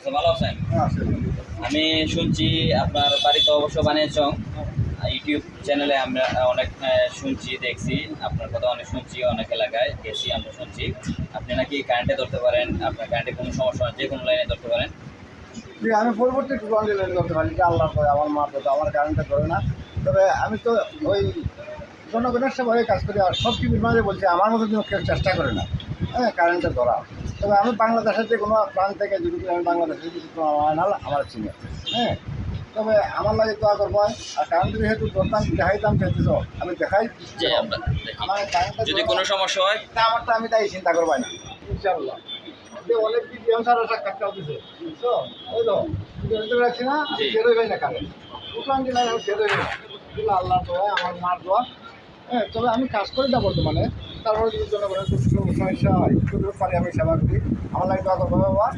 আচ্ছা ভালো আছেন আমি শুনছি আপনার বাড়িতে অবশ্য বানিয়েছং। ইউটিউব চ্যানেলে আমরা অনেক শুনছি দেখছি। আপনার কথা অনেক শুনছি অনেক এলাকায় গেছি আমরা শুনছি। আপনি নাকি কারেন্টে ধরতে পারেন আপনার কারেন্টে কোনো সমস্যা হয় যে কোনো লাইনে ধরতে পারেন। আমি পরবর্তী টুকান্ডি লাইন করতে পারি যে আল্লাহ করে আমার মা তো আমার কারেন্টটা ধরে না। তবে আমি তো ওই জনগণের সেভাবে কাজ করি আর সব টিভির মাঝে বলছি আমার মতো যেন কেউ চেষ্টা করে না। হ্যাঁ কারেন্টটা ধরা। তবে আমি বাংলাদেশের যে কোনো প্রাণ থেকে যদি আমি বাংলাদেশে যদি কোনো আমার নাল আমার চিনে। হ্যাঁ? তবে আমার লাগে তো আগর ভয় আর কারেন্ট যেহেতু ধরতাম দেখাইতাম চাইতেছ আমি দেখাই যে আমরা যদি কোনো সমস্যা হয়? তা আমারটা আমি তাই চিন্তা করবাই না। ইনশাআল্লাহ। অনেক দিছে বুঝছ? ওই তো না? না আল্লাহ দোয়া আমার মার দোয়া। হ্যাঁ তবে আমি কাজ করি না বর্তমানে। তারপরে যদি জনগণের সমস্যা হয় সেগুলো পারি আমি সেবা করি। আমার লাগে দোয়া বাবা